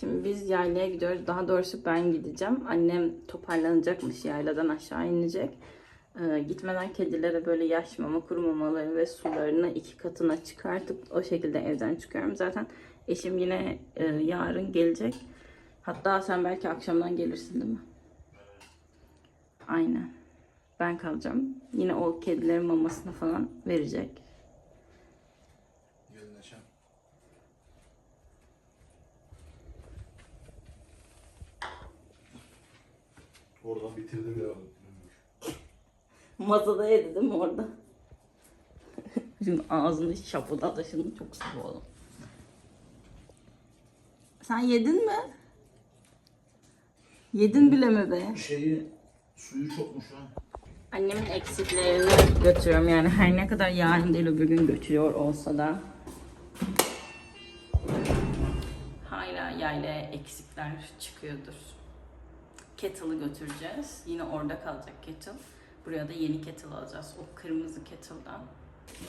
Şimdi biz yaylaya gidiyoruz. Daha doğrusu ben gideceğim. Annem toparlanacakmış. Yayladan aşağı inecek. Ee, gitmeden kedilere böyle yaş mama, kuru mamaları ve sularını iki katına çıkartıp o şekilde evden çıkıyorum. Zaten eşim yine e, yarın gelecek. Hatta sen belki akşamdan gelirsin değil mi? Aynen. Ben kalacağım. Yine o kedilerin mamasını falan verecek. Gelin Neşem. Oradan bitirdim ya. Masada yedi değil mi orada? Şimdi ağzını şapıda şimdi çok sıvı oğlum. Sen yedin mi? Yedin bile mi be? Şeyi suyu çokmuş ha. Annemin eksiklerini götürüyorum yani her ne kadar yarın değil öbür gün götürüyor olsa da. Hala yaylaya eksikler çıkıyordur. Kettle'ı götüreceğiz. Yine orada kalacak kettle. Buraya da yeni kettle alacağız. O kırmızı kettle'dan.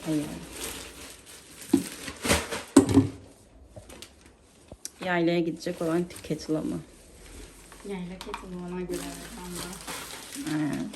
Hayır. Yaylaya gidecek olan kettle ama. Yayla kettle ona göre ben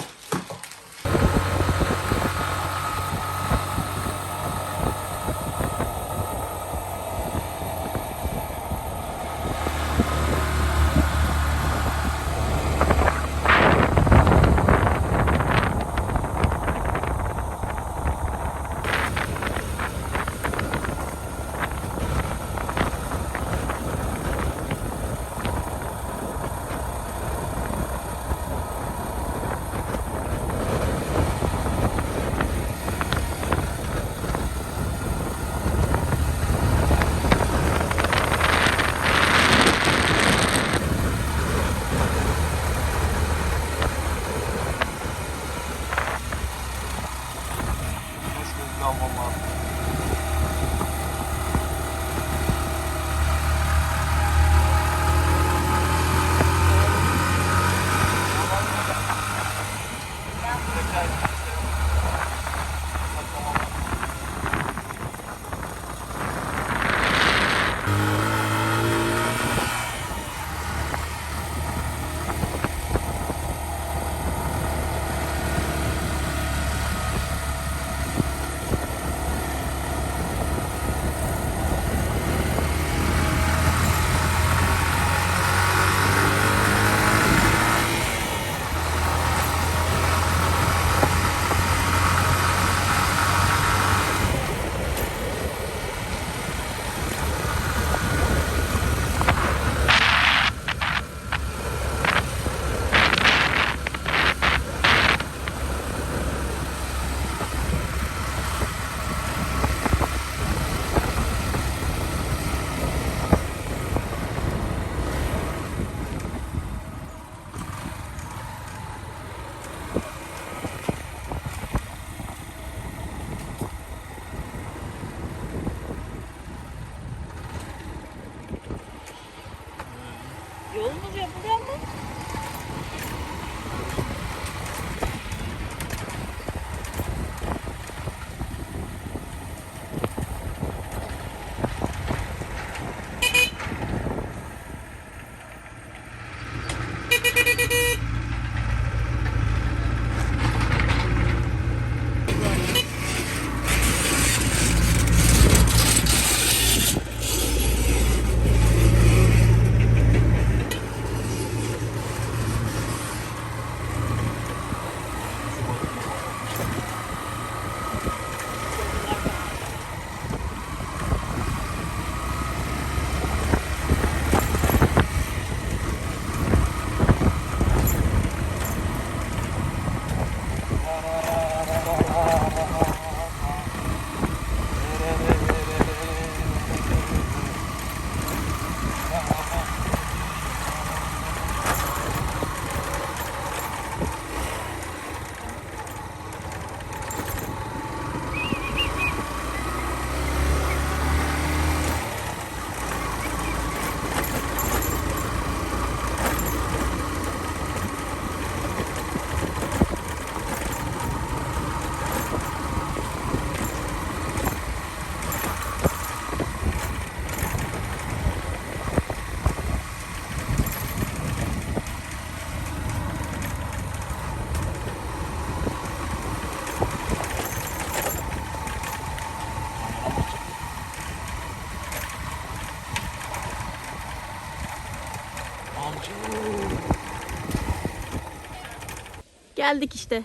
Geldik işte.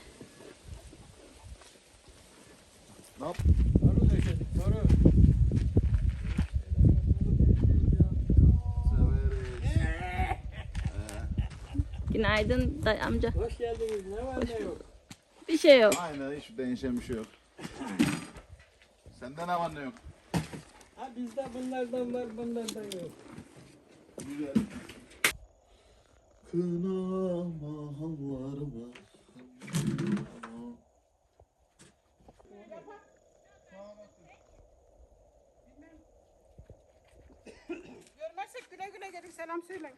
Ne yap? Günaydın dayı amca. Hoş geldiniz. Ne var ne yok? Bir şey yok. Aynen hiç değişen bir şey yok. Sende ne var ne yok? Ha bizde bunlardan var bunlardan yok. Güzel. Kınama hallarıma. Görmezsek güle güle gelin selam söyleyin.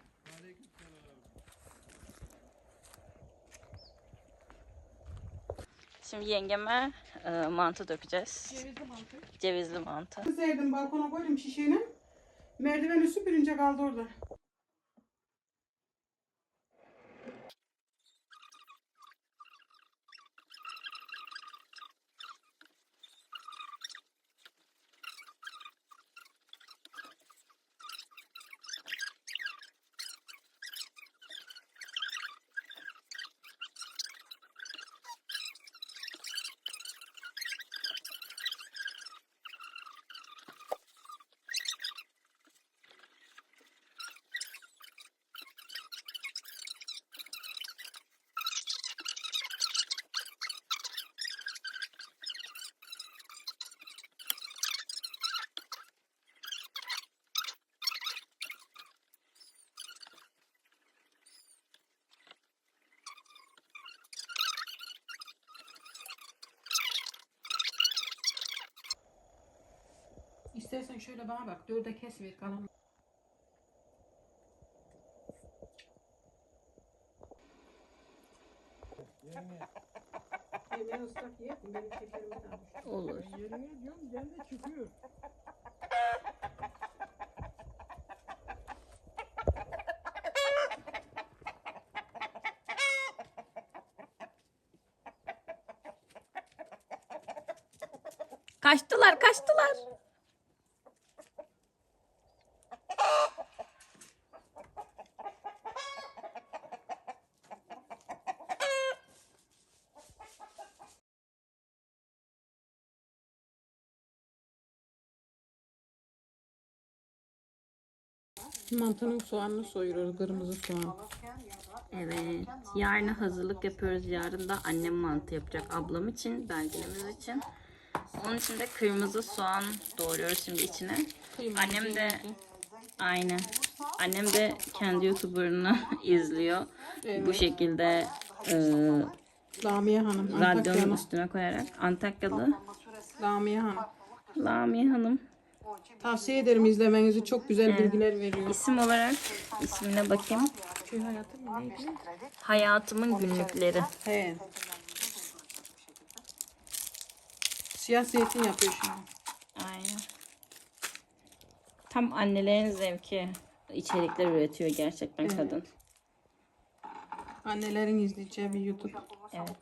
Şimdi yengeme e, mantı dökeceğiz. Cevizli mantı. Cevizli mantı. Serdim balkona koydum şişeyle. Merdiveni süpürünce kaldı orada. İstersen şöyle bana bak. Dörde kes ver kalan. Yemeği ıslak ye. Benim şekerimi de. Olur. Yerine diyorum gel de çıkıyor. Kaçtılar kaçtılar. Mantının soğanını soyuyoruz. Kırmızı soğan. Evet. Yarın hazırlık yapıyoruz. Yarın da annem mantı yapacak ablam için, belgelimiz için. Onun için de kırmızı soğan doğruyoruz şimdi içine. Annem de aynen. Annem de kendi YouTuber'ını izliyor. Bu şekilde e, Lamiye Hanım. radyonun üstüne koyarak. Antakyalı Lamiye Hanım. Lamiye Hanım. Tavsiye ederim izlemenizi. Çok güzel bilgiler veriyor. İsim olarak ismine bakayım. Köy hayatı mı neydi? Hayatımın günlükleri. He. Siyah zeytin yapıyor şimdi. Aynen. Tam annelerin zevki içerikler üretiyor gerçekten kadın. Annelerin izleyeceği bir YouTube. Evet.